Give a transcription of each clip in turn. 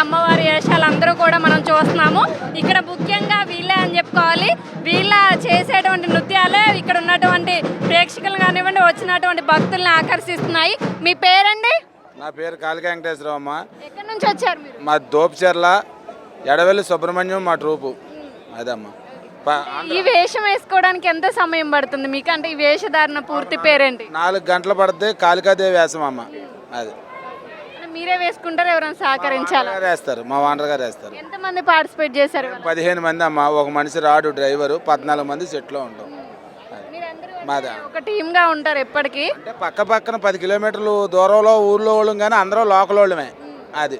అమ్మవారి వేషాలు అందరూ కూడా మనం చూస్తున్నాము. ఇక్కడ ముఖ్యంగా వీళ్ళే అని చెప్పుకోవాలి. వీళ్ళ చేసేటువంటి నృత్యాలే ఇక్కడ ఉన్నటువంటి ప్రేక్షకులు కానివ్వండి వచ్చినటువంటి భక్తుల్ని ఆకర్షిస్తున్నాయి. మీ పేరండి? నా పేరు కాళిక వెంకటేశ్వరరావు అమ్మ. ఎక్కడి నుంచి వచ్చారు మీరు? మా దోపిచెర్ల ఎడవెల్లి సుబ్రహ్మణ్యం మా ట్రూపు. అదమ్మా ప- ఈ వేషం వేసుకోవడానికి ఎంత సమయం పడుతుంది? మీకు అంటే ఈ వేషధారణ పూర్తి పేరేంటి? నాలుగు గంటలు పడితే కాళికాదేవి వేస్తాం అమ్మ. అది. మీరే వేసుకుంటారు? ఎవరైనా సహకరించాలా? వేస్తారు. మా వాండర్ గారు వేస్తారు. ఎంతమంది పార్టిసిపేట్ చేశారు? పదిహేను మంది అమ్మ ఒక మనిషి రాడు డ్రైవరు పద్నాలుగు మంది సెట్లో ఉంటాం. అది. మాదా. ఒక టీమ్గా ఉంటారు ఎప్పటికీ? అంటే పక్క పక్కన పది కిలోమీటర్లు దూరంలో ఊర్లో వాళ్ళం కానీ అందరూ లోకల్ వాళ్ళమే. అది.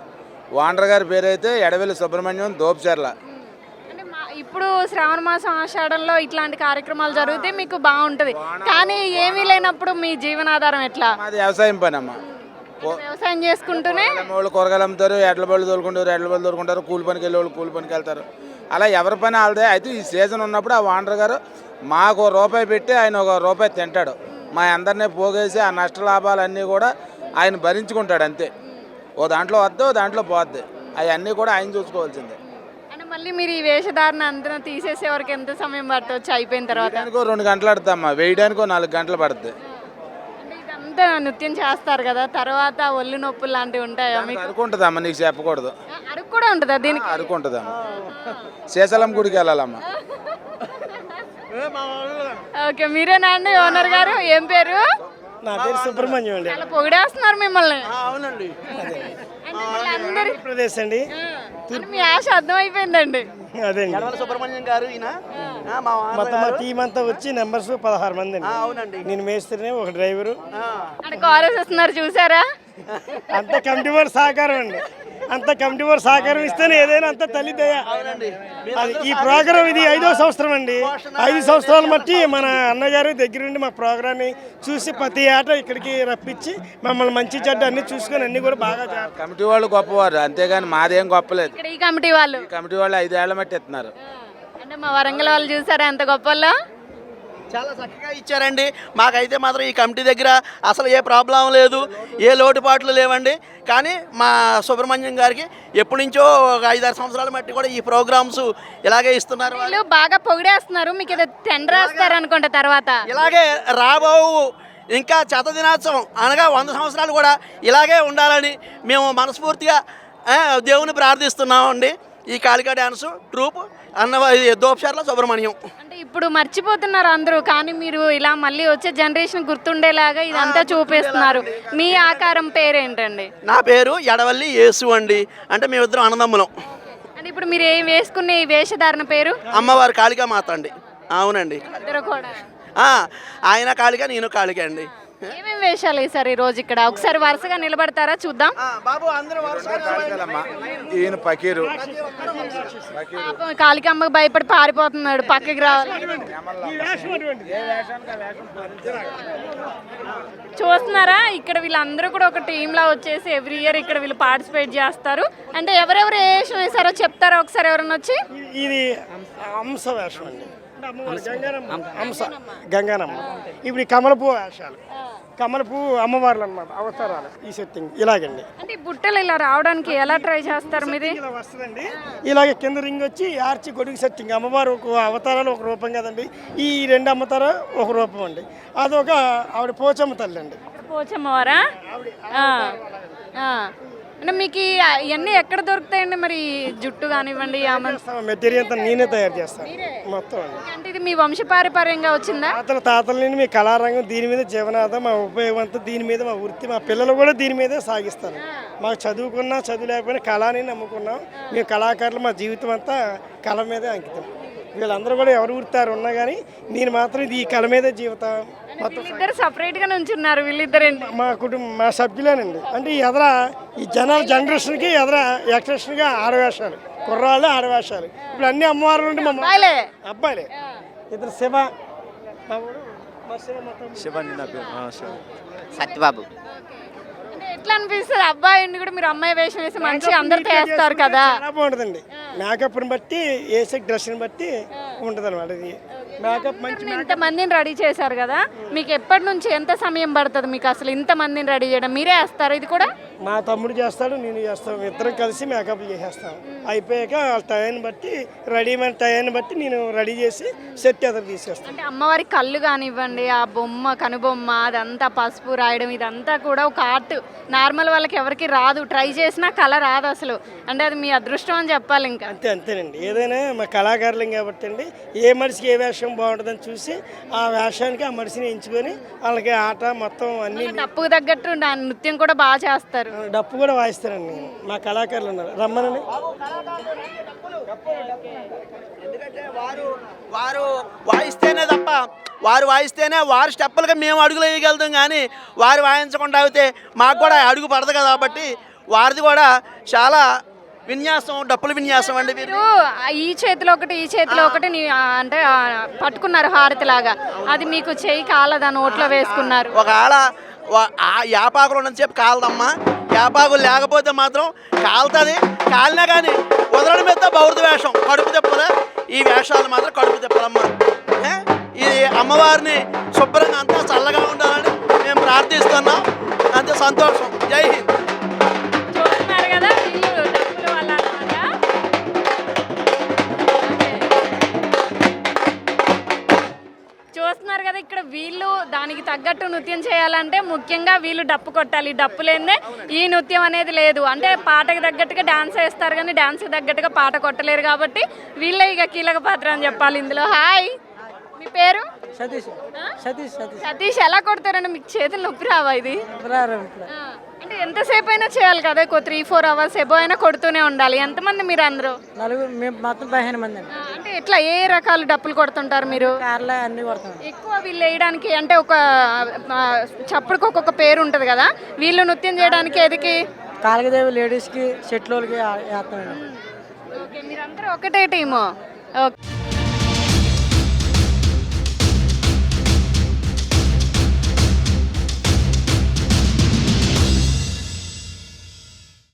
వాండర్ గారి పేరు అయితే ఎడవెల్లి సుబ్రహ్మణ్యం దోపిచెర్ల. ఇప్పుడు శ్రావణ మాసం ఆషాఢంలో ఇట్లాంటి కార్యక్రమాలు జరిగితే మీకు బాగుంటది. కానీ ఏమీ లేనప్పుడు మీ జీవనాధారం ఎట్లా? మాది వ్యవసాయం పని అమ్మ. వ్యవసాయం చేసుకుంటూనే వాళ్ళు కూరగాయలు అమ్ముతారు ఎడ్ల బళ్ళు తోలుకుంటారు ఎడ్ల బళ్ళు తోలుకుంటారు కూలి పనికి వెళ్ళే వాళ్ళు కూలి పనికి వెళ్తారు. అలా ఎవరి పని వాళ్ళదే. అయితే ఈ సీజన్ ఉన్నప్పుడు ఆ వాండర్ గారు మాకు ఒక రూపాయి పెట్టి ఆయన ఒక రూపాయి తింటాడు. మా అందరినీ పోగేసి ఆ నష్ట లాభాలన్నీ కూడా ఆయన భరించుకుంటాడు అంతే. ఓ దాంట్లో వద్దు ఓ దాంట్లో పోద్ది. అవన్నీ కూడా ఆయన చూసుకోవాల్సిందే. అంటే మళ్ళీ మీరు ఈ వేషధారణ అంతా తీసేసే వరకు ఎంత సమయం పట్టవచ్చు అయిపోయిన తర్వాత? రెండు గంటలు పడుతుందమ్మా. వేయడానికో నాలుగు గంటలు పడుతుంది ఇదంతా నృత్యం చేస్తారు కదా తర్వాత ఒళ్ళు నొప్పులు లాంటివి ఉంటాయా మీకు? అనుకుంటుందమ్మా నీకు చెప్పకూడదు. అరుకు కూడా ఉంటుందా దీనికి? అనుకుంటుందమ్మా శ్రీశైలం గుడికి వెళ్ళాలమ్మా. ఓకే మీరేనా అండి ఓనర్ గారు ఏం పేరు? నా పేరు సుబ్రహ్మణ్యం అండి. చాలా పొగిడేస్తున్నారు మిమ్మల్ని. అవునండి. ప్రదేశ్ అండి. మీ ఆశ అర్థమైపోయిందండి. యనమల సుబ్రహ్మణ్యం గారు ఈయన? ఆ, మా వాన- మొత్తం మా టీం అంతా వచ్చి నెంబర్స్ పదహారు మంది అండి. అవునండి. నేను మేస్త్రిని ఒక డ్రైవరు ఆ, అంటే కాలేజ్ వస్తున్నారు చూసారా? అంత కమిటీ వారి సహకారం అండి. అంత కమిటీ వారి సహకారం ఇస్తేనే ఏదైనా అంత తల్లి దయ. అవునండి. అది ఈ ప్రోగ్రామ్ ఇది ఐదో సంవత్సరం అండి. ఐదు సంవత్సరాలు బట్టి మన అన్నగారు దగ్గరుండి మా ప్రోగ్రాన్ని చూసి ప్రతి ఏటా ఇక్కడికి రప్పించి మమ్మల్ని మంచి చెడ్డ అన్ని చూసుకొని అన్ని కూడా బాగా కమిటీ వాళ్ళు గొప్పవారు. అంతేగాని మాదేం గొప్పలేదు. ఇక్కడ ఈ కమిటీ వాళ్ళు. ఈ కమిటీ వాళ్ళు ఐదేళ్ళ మట్టి ఇస్తున్నారు అంటే మా వరంగల్ వాళ్ళు చూసారా ఎంత గొప్పల్లో చాలా చక్కగా ఇచ్చారండి. మాకైతే మాత్రం ఈ కమిటీ దగ్గర అసలు ఏ ప్రాబ్లం లేదు ఏ లోటుపాట్లు లేవండి. కానీ మా సుబ్రహ్మణ్యం గారికి ఎప్పటి నుంచో ఒక ఐదారు సంవత్సరాల మట్టి కూడా ఈ ప్రోగ్రామ్స్ ఇలాగే ఇస్తున్నారు. వాళ్ళు. బాగా పొగిడేస్తున్నారు మీకు ఏదో టెండర్ వేస్తారు అనుకుంటా తర్వాత. ఇలాగే రాబో ఇంకా శత దినోత్సవం అనగా వంద సంవత్సరాలు కూడా ఇలాగే ఉండాలని మేము మనస్ఫూర్తిగా దేవుని ప్రార్థిస్తున్నామండి. ఈ కాళికా డ్యాన్స్ ట్రూప్ అన్న దోపశార్ల సుబ్రహ్మణ్యం. అంటే ఇప్పుడు మర్చిపోతున్నారు అందరూ కానీ మీరు ఇలా మళ్ళీ వచ్చే జనరేషన్ గుర్తుండేలాగా ఇదంతా చూపిస్తున్నారు. మీ ఆకారం పేరేంటండి? నా పేరు ఎడవల్లి యేసు అండి. అంటే మేమిద్దరం అన్నదమ్ములం. అంటే ఇప్పుడు మీరు ఏం వేసుకునే ఈ వేషధారణ పేరు? అమ్మవారు కాళికా మాత అండి. అవునండి. ఇద్దరు కూడా. ఆయన కాళిక నేను కాళిక అండి. ఏమేమి వేషాలు వేసారు ఈ రోజు ఇక్కడ? ఒకసారి వరుసగా నిలబడతారా? చూద్దాం. బాబు అందరూ ఈయన పకీరు. పాపం కాళికమ్మకి భయపడి పారిపోతున్నాడు పక్కకి రావాలి చూస్తున్నారా? ఇక్కడ వీళ్ళందరూ కూడా ఒక టీమ్ లా వచ్చేసి ఎవ్రీ ఇయర్ ఇక్కడ వీళ్ళు పార్టిసిపేట్ చేస్తారు. అంటే ఎవరెవరు ఏ వేషం వేసారో చెప్తారా ఒకసారి ఎవరైనా వచ్చి? ఇది అంశ వేషం అండి. అంశ గంగానమ్మ. ఇప్పుడు ఈ కమలపు వేషాలు. కమలపు అమ్మవార్లు అనమాట అవతారాలు ఈ సెట్టింగ్ ఇలాగండి. అంటే బుట్టలు ఇలా రావడానికి ఎలా ట్రై చేస్తారు మీది? ఇలా వస్తుందండి. ఇలాగ కింద రింగ్ వచ్చి ఆర్చి గొడుగు సెట్టింగ్. అమ్మవారు ఒక అవతారాలు ఒక రూపం కదండి. ఈ రెండు అమ్మతారు ఒక రూపం అండి. అదొక ఆవిడ పోచమ్మ తల్లి అండి పోచమ్మవారా? ఆ, ఆ. అంటే మీకు ఇవన్నీ ఎక్కడ దొరుకుతాయండి? మరి జుట్టు కానివ్వండి మెటీరియల్ అంతా నేనే తయారు చేస్తాను. మొత్తం అంటే ఇది మీ వంశపారపర్యంగా వచ్చిందా? తాతల తాతల నుండి మీ కళారంగం దీని మీద జీవనాధారం మా ఉపయోగం అంతా దీని మీద మా వృత్తి మా పిల్లలు కూడా దీని మీదే సాగిస్తారు. మాకు చదువుకున్నా చదువు లేకపోయినా కళని నమ్ముకున్నాం. మేము కళాకారులు మా జీవితం అంతా కళ మీదే అంకితం. వీళ్ళందరూ కూడా ఎవరు వృత్తారు ఉన్నా కానీ నేను మాత్రం ఇది ఈ కళ మీదే జీవితం. వీళ్ళిద్దరు సపరేట్గా నుంచున్నారు వీళ్ళిద్దరేంటి? మా కుటుంబం మా సభ్యులేనండి. అంటే ఈ ఎదర ఈ జనాల జనరేషన్కి ఎదర ఎక్స్ప్రెషన్గా ఆడవేషాలు కుర్రాళ్ళు ఆడవేషాలు. ఇప్పుడు అన్ని అమ్మవారు నుండి మా బాలే అబ్బాయిలే. ఇద్దరు శివ మా ఊరు మా శివ మొత్తం. సత్యబాబు. అంటే ఎట్లా అనిపిస్తుంది? అబ్బాయి ఉండి కూడా మీరు అమ్మాయి వేషం వేసి మంచిగా అందరితో వేస్తారు కదా? బాగుంటుందండి. మేకప్ని బట్టి వేసే డ్రెస్ని బట్టి ఉంటుంది అనమాట ఇది మేకప్ మంచి ఇంత మందిని రెడీ చేశారు కదా మీకు ఎప్పటి నుంచి ఎంత సమయం పడుతుంది మీకు అసలు ఇంత మందిని రెడీ చేయడం? మీరే వేస్తారు ఇది కూడా? మా తమ్ముడు చేస్తాడు నేను చేస్తాను. ఇద్దరం కలిసి మేకప్ చేసేస్తాం. అయిపోయాక వాళ్ళ టయాన్ని బట్టి రెడీమేడ్ టయాన్ని బట్టి నేను రెడీ చేసి సెట్ ఎదురు తీసేస్తాను. అంటే అమ్మవారి కళ్ళు కానివ్వండి ఆ బొమ్మ కనుబొమ్మ అదంతా పసుపు రాయడం ఇదంతా కూడా ఒక ఆర్ట్. నార్మల్ వాళ్ళకి ఎవరికి రాదు. ట్రై చేసినా కళ రాదు అసలు. అంటే అది మీ అదృష్టం అని చెప్పాలి ఇంకా. అంతే అంతేనండి. ఏదైనా మా కళాకారులం కాబట్టి అండి ఏ మనిషికి ఏ వేషం బాగుంటుందని చూసి ఆ వేషానికి ఆ మనిషిని ఎంచుకొని వాళ్ళకి ఆట మొత్తం అన్ని డప్పుకు తగ్గట్టు నృత్యం కూడా బాగా చేస్తారు. డప్పు కూడా వాయిస్తానండి నేను మా కళాకారులు ఉన్నారు. రమ్మనండి. ఎందుకంటే వారు వారు వాయిస్తేనే తప్ప వారు వాయిస్తేనే వారి స్టెప్పులుగా మేము అడుగులు వేయగలుగుతాం కానీ వారు వాయించకుండా అయితే మాకు కూడా అడుగు పడదు కదా కాబట్టి వారిది కూడా చాలా విన్యాసం డప్పుల విన్యాసం అండి మీరు ఈ చేతిలో ఒకటి ఈ చేతిలో ఒకటి నీ- ఆ, అంటే ఆ, పట్టుకున్నారు హారతి లాగా అది మీకు చెయ్యి కాలదా నోట్లో వేసుకున్నారు? ఒక ఆడ వా- ఆ యాపాకులు కాలదమ్మా. యాపాకులు లేకపోతే మాత్రం కాలుతుంది. కాలినా కానీ వదలడం మీద బౌరద వేషం. కడుపు తిప్పదా ఈ వేషాలు మాత్రం కడుపు తిప్పలమ్మా ఏ? ఇది అమ్మవారిని శుభ్రంగా అంతా చల్లగా ఉండాలని మేము ప్రార్థిస్తున్నాం. అంతే సంతోషం. జై హింద్. ఇక్కడ వీళ్ళు దానికి తగ్గట్టు నృత్యం చేయాలంటే ముఖ్యంగా వీళ్ళు డప్పు కొట్టాలి. డప్పు లేదే ఈ నృత్యం అనేది లేదు. అంటే పాటకు తగ్గట్టుగా డాన్స్ వేస్తారు కానీ డాన్స్కి తగ్గట్టుగా పాట కొట్టలేరు కాబట్టి వీళ్ళే ఇక కీలక పాత్ర అని చెప్పాలి ఇందులో. హాయ్ మీ పేరు? సతీష్. సతీష్ సతీష్. సతీష్ ఎలా కొడతారండి? మీకు చేతులు నొప్పి రావా ఇది? అంటే ఎంతసేపు అయినా చేయాలి కదా? ఒక త్రీ ఫోర్ అవర్స్ ఎబో అయినా కొడుతూనే ఉండాలి. ఎంతమంది మీరు అందరూ నలుగురు మేము మొత్తం పదిహేను మంది ఎట్లా ఏ రకాల డప్పులు కొడుతుంటారు మీరు? కార్లో అన్ని కొడతాం ఎక్కువ వీళ్ళు వేయడానికి అంటే ఒక చప్పుడుకి ఒక్కొక్క పేరు ఉంటుంది కదా వీళ్ళు నృత్యం చేయడానికి ఎదికి కాలగదేవి లేడీస్కి షెట్లోకి ఓకే మీరందరూ ఒకటే టీము. ఓకే.